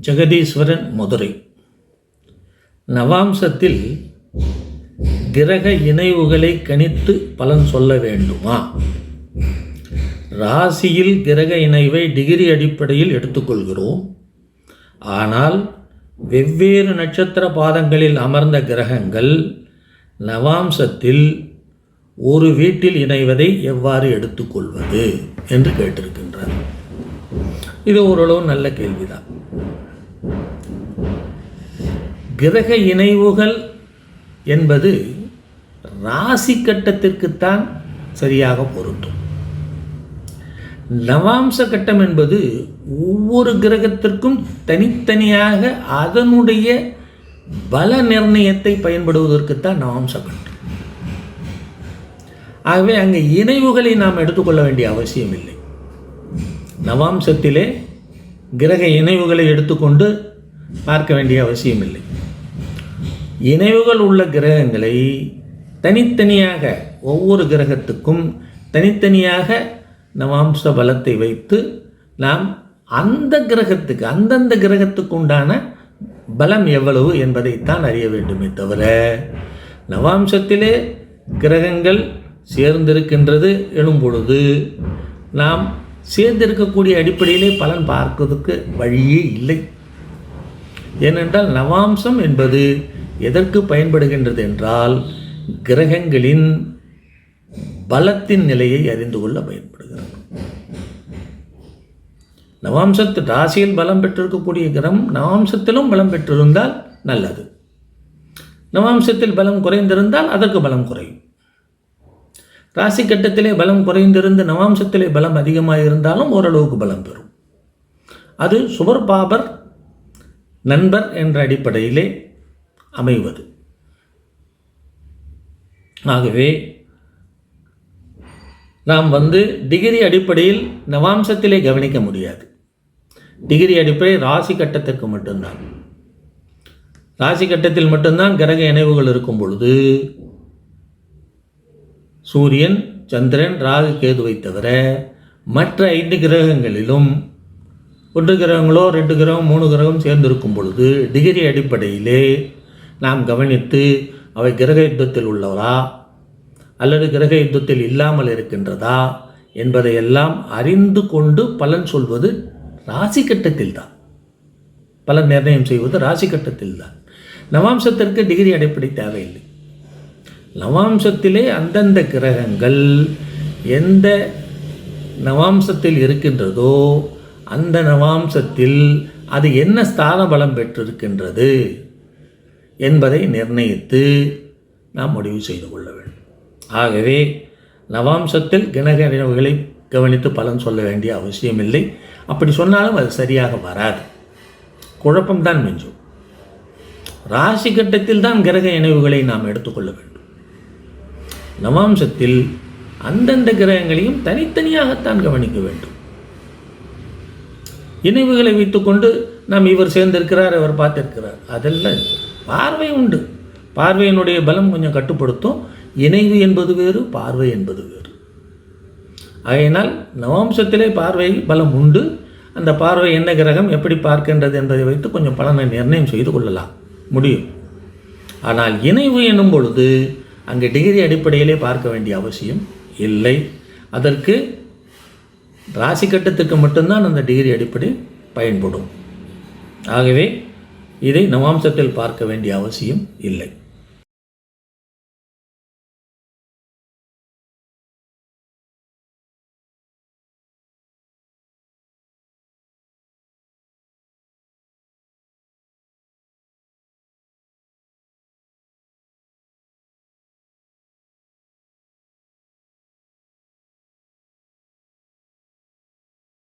ஜெகதீஸ்வரன் மதுரை. நவாம்சத்தில் கிரக இணைவுகளை கணித்து பலன் சொல்ல வேண்டுமா? ராசியில் கிரக இணைவை டிகிரி அடிப்படையில் எடுத்துக்கொள்கிறோம். ஆனால் வெவ்வேறு நட்சத்திர பாதங்களில் அமர்ந்த கிரகங்கள் நவாம்சத்தில் ஒரு வீட்டில் இணைவதை எவ்வாறு எடுத்துக்கொள்வது என்று கேட்டிருக்கின்றார். இது ஓரளவு நல்ல கேள்விதான். கிரக இணைவுகள் என்பது ராசி கட்டத்திற்குத்தான் சரியாக பொருந்தும். நவாம்ச கட்டம் என்பது ஒவ்வொரு கிரகத்திற்கும் தனித்தனியாக அதனுடைய பல நிர்ணயத்தை பயன்படுவதற்குத்தான் நவாம்ச கட்டம். ஆகவே அங்கே இணைவுகளை நாம் எடுத்துக்கொள்ள வேண்டிய அவசியம் இல்லை. நவாம்சத்திலே கிரக இணைவுகளை எடுத்துக்கொண்டு பார்க்க வேண்டிய அவசியம் இல்லை. இணைவுகள் உள்ள கிரகங்களை தனித்தனியாக ஒவ்வொரு கிரகத்துக்கும் தனித்தனியாக நவாம்ச பலத்தை வைத்து நாம் அந்த கிரகத்துக்கு அந்தந்த கிரகத்துக்கு உண்டான பலம் எவ்வளவு என்பதைத்தான் அறிய வேண்டுமே தவிர நவாம்சத்திலே கிரகங்கள் சேர்ந்திருக்கின்றது எழும்பொழுது நாம் சேர்ந்திருக்கக்கூடிய அடிப்படையிலே பலன் பார்ப்பதற்கு வழியே இல்லை. ஏனென்றால் நவாம்சம் என்பது எதற்கு பயன்படுகின்றது என்றால் கிரகங்களின் பலத்தின் நிலையை அறிந்து கொள்ள பயன்படுகிறது. நவாம்சத்து ராசியில் பலம் பெற்றிருக்கக்கூடிய கிரகம் நவாம்சத்திலும் பலம் பெற்றிருந்தால் நல்லது. நவாம்சத்தில் பலம் குறைந்திருந்தால் அதற்கு பலம் குறையும். ராசி கட்டத்திலே பலம் குறைந்திருந்து நவாம்சத்திலே பலம் அதிகமாக இருந்தாலும் ஓரளவுக்கு பலம் பெறும். அது சுபர் பாபர் நண்பர் என்ற அடிப்படையிலே அமைவது. ஆகவே நாம் வந்து டிகிரி அடிப்படையில் நவாம்சத்திலே கவனிக்க முடியாது. டிகிரி அடிப்படை ராசி கட்டத்திற்கு மட்டும்தான். ராசி கட்டத்தில் மட்டும்தான் கிரக இணைவுகள் இருக்கும் பொழுது சூரியன் சந்திரன் ராகு கேதுவை தவிர மற்ற ஐந்து கிரகங்களிலும் ஒன்று கிரகங்களோ ரெண்டு கிரகம் மூணு கிரகம் சேர்ந்திருக்கும் பொழுது டிகிரி அடிப்படையிலே நாம் கவனித்து அவை கிரக யுத்தத்தில் உள்ளவரா அல்லது கிரக யுத்தத்தில் இல்லாமல் இருக்கின்றதா? என்பதையெல்லாம் அறிந்து கொண்டு பலன் சொல்வது ராசி கட்டத்தில் தான் பலன் நிர்ணயம் செய்வது ராசி கட்டத்தில் தான் நவாம்சத்திற்கு டிகிரி அடிப்படை தேவையில்லை. நவாம்சத்திலே அந்தந்த கிரகங்கள் எந்த நவாம்சத்தில் இருக்கின்றதோ அந்த நவாம்சத்தில் அது என்ன ஸ்தான பலம் பெற்றிருக்கின்றது? என்பதை நிர்ணயித்து நாம் முடிவு செய்து கொள்ள வேண்டும். ஆகவே நவாம்சத்தில் கிணகரிவுகளை கவனித்து பலன் சொல்ல வேண்டிய அவசியமில்லை. அப்படி சொன்னாலும் அது சரியாக வராது. குழப்பம்தான் மிஞ்சும். ராசி கட்டத்தில் தான் கிரக இணைவுகளை நாம் எடுத்துக்கொள்ள வேண்டும். நவாம்சத்தில் அந்தந்த கிரகங்களையும் தனித்தனியாகத்தான் கவனிக்க வேண்டும். இணைவுகளை வைத்துக்கொண்டு நாம் இவர் சேர்ந்திருக்கிறார் அவர் பார்த்திருக்கிறார். அதெல்லாம் பார்வை உண்டு. பார்வையினுடைய பலம் கொஞ்சம் கட்டுப்படுத்தும். இணைவு என்பது வேறு பார்வை என்பது வேறு. ஆகையினால் நவாம்சத்திலே பார்வை பலம் உண்டு. அந்த பார்வை என்ன கிரகம் எப்படி பார்க்கின்றது என்பதை வைத்து கொஞ்சம் பலனை நிர்ணயம் செய்து கொள்ளலாம். முடியும். ஆனால் இணைவு என்னும் பொழுது அங்கே டிகிரி அடிப்படையிலே பார்க்க வேண்டிய அவசியம் இல்லை. அதற்கு ராசி கட்டத்துக்கு மட்டும்தான் அந்த டிகிரி அடிப்படை பயன்படும். ஆகவே இதை நவாம்சத்தில் பார்க்க வேண்டிய அவசியம் இல்லை.